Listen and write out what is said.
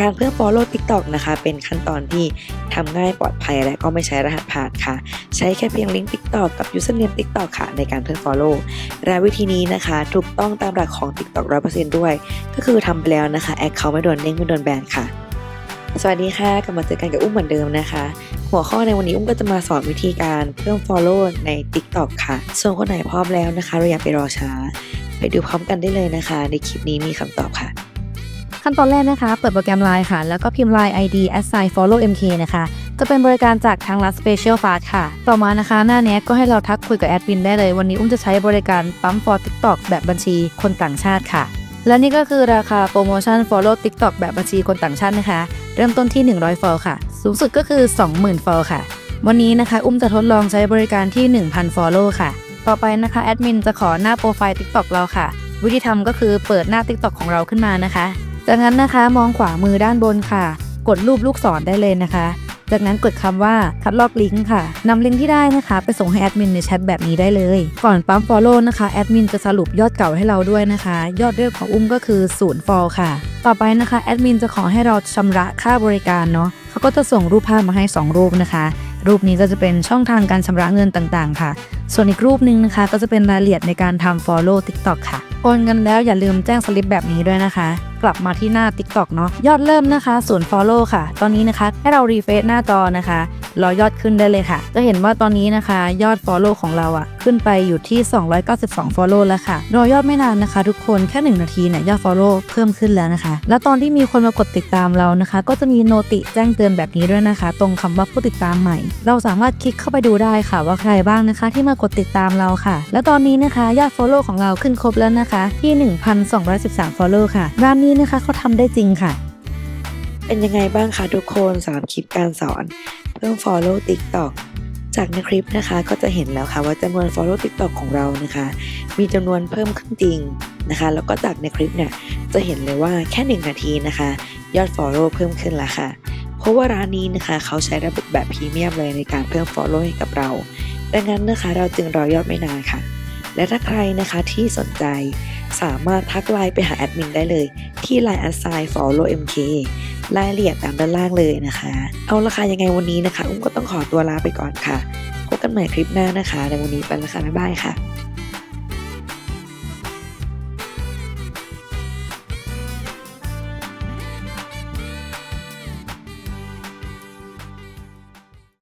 การเพิ่ม follow TikTok นะคะ เป็นขั้นตอนที่ทำง่ายปลอดภัยและก็ไม่ใช้รหัสผ่านค่ะ ใช้แค่เพียงลิงก์ TikTok กับ username TikTok ค่ะ ในการเพิ่ม follow และวิธีนี้นะคะ ถูกต้องตามหลักของ TikTok 100%ด้วย ก็คือทำไปแล้วนะคะแอคเคาท์ไม่โดนเด้งไม่โดนแบนค่ะสวัสดีค่ะกลับมาเจอกันกับอุ้มเหมือนเดิมนะคะ หัวข้อในวันนี้อุ้มก็จะมาสอนวิธีการเพิ่ม follow ใน TikTok ค่ะ ส่วนคนไหนพร้อมแล้วนะคะ เราอย่าไปรอช้า ไปดูพร้อมกันได้เลยนะคะ ในคลิปนี้มีคำตอบค่ะ ขั้นตอนแรกนะคะ เปิดโปรแกรม Line ค่ะ แล้วก็พิมพ์ Line ID assign follow mk นะคะ จะเป็นบริการจากทางรัฐ Special Fast ค่ะ ต่อมานะคะ หน้านี้ก็ให้เราทักคุยกับแอดมินได้เลย วันนี้อุ้มจะใช้บริการปั๊ม for TikTok แบบบัญชีคนต่างชาติค่ะ และนี่ก็คือราคาโปรโมชั่น follow TikTok แบบบัญชีคนต่างชาตินะคะ เริ่มต้นที่ 100 follow ค่ะ สูงสุดก็คือ 20,000 follow ค่ะ วันนี้นะคะ อุ้มจะทดลองใช้บริการที่ 1,000 follow ค่ะ ต่อไปนะคะแอดมินจะขอหน้าโปรไฟล์ TikTok เราค่ะ วิธีทำก็คือเปิดหน้า TikTok ของเราขึ้นมานะคะ จากนั้นนะคะมองขวามือด้านบนค่ะ กดรูปลูกศรได้เลยนะคะ จากนั้นกดคำว่าคัดลอกลิงก์ค่ะนำลิงก์ที่ได้นะคะ ไปส่งให้แอดมินในแชทแบบนี้ได้เลย ก่อนปั๊ม Follow นะคะแอดมินจะสรุปยอดเก่าให้เราด้วยนะคะ ยอดเรียบของอุ้มก็คือ0 f o l ค่ะ ต่อไปนะคะแอดมินจะขอให้เราชำระค่าบริการเนาะเขาก็จะส่งรูปภาพมาให้ 2 รูปนะคะรูปนี้ก็จะเป็นช่องทางการชำระเงินต่างๆ ค่ะ ส่วนอีกรูปหนึ่งนะคะ ก็จะเป็นรายละเอียดในการทำ follow TikTok ค่ะ โอนเงินแล้วอย่าลืมแจ้งสลิปแบบนี้ด้วยนะคะ กลับมาที่หน้า TikTok เนาะยอดเริ่มนะคะส่วน follow ค่ะ ตอนนี้นะคะให้เรารีเฟซหน้าจอนะคะรอยอดขึ้นได้เลยค่ะ จะเห็นว่าตอนนี้นะคะ ยอด follow ของเราอะขึ้นไปอยู่ที่ 292 follow แล้วค่ะ รอยอดไม่นานนะคะ ทุกคนแค่ 1 นาทีเนี่ยยอด follow เพิ่มขึ้นแล้วนะคะ แล้วตอนที่มีคนมากดติดตามเรานะคะ ก็จะมีโนติแจ้งเตือนแบบนี้ด้วยนะคะ ตรงคำว่าผู้ติดตามใหม่ เราสามารถคลิกเข้าไปดูได้ค่ะว่าใครบ้างนะคะ ที่มากดติดตามเราค่ะ และตอนนี้นะคะยอด follow ของเราขึ้นครบแล้วนะคะ ที่ 1,213 follow ค่ะร้านนี้นะคะเขาทำได้จริงค่ะ เป็นยังไงบ้างคะทุกคนสำหรับคลิปการสอนเพิ่ม follow TikTok จากในคลิปนะคะก็จะเห็นแล้วค่ะว่าจำนวน follow TikTok ของเรานะคะ มีจำนวนเพิ่มขึ้นจริงนะคะ แล้วก็จากในคลิปเนี่ยจะเห็นเลยว่าแค่ 1 นาทีนะคะ ยอด follow เพิ่มขึ้นแล้วค่ะ เพราะว่าร้านนี้นะคะ เขาใช้ระบบแบบพรีเมียมเลยในการเพิ่ม follow ให้กับเรา ดังนั้นนะคะเราจึงรอยอดไม่นานค่ะ และถ้าใครนะคะที่สนใจ สามารถทักไลน์ไปหาแอดมินได้เลย ที่ Line a s i g n follow mk รายละเอียดตามด้านล่างเลยนะคะ เอาละค่ะยังไงวันนี้นะคะ อุ้มก็ต้องขอตัวลาไปก่อนค่ะ พบกันใหม่คลิปหน้านะคะ ในวันนี้ไปและค่ะบ๊ายบายค่ะ